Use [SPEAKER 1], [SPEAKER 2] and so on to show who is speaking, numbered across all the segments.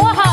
[SPEAKER 1] 我好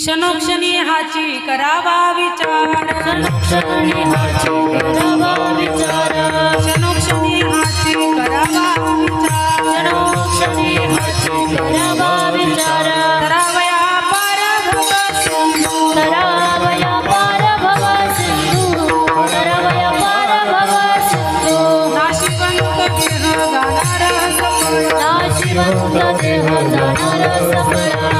[SPEAKER 2] क्षणोक्षणी हाची करावा विचार.
[SPEAKER 1] क्षणी हाची करावा विचार.
[SPEAKER 2] क्षणोक्षणी हाची करावा विचार.
[SPEAKER 1] क्षणी हाची करावा विचार.
[SPEAKER 2] करावया पार भव सिंधू.
[SPEAKER 1] करावया पार भव सिंधू. करावया पार भव सिंधू.
[SPEAKER 2] नाशिवंत देह सफळ.
[SPEAKER 1] नाशिवंत देह जाणार सफळ.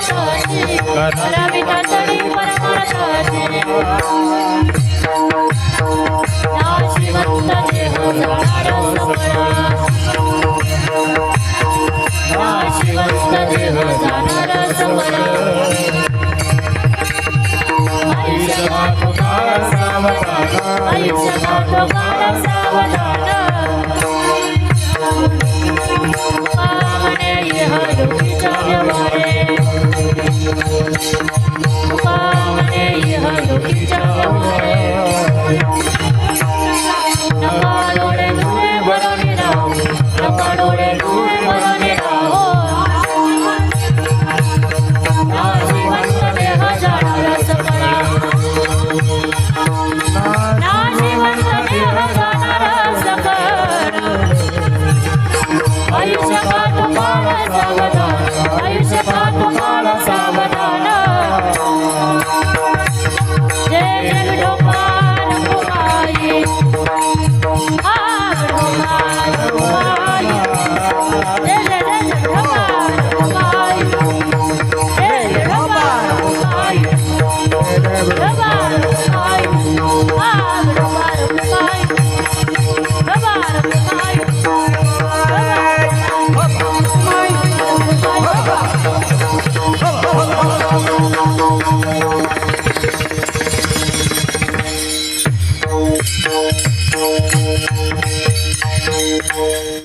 [SPEAKER 1] करावी तातडी परमार्थाची नाशिवंत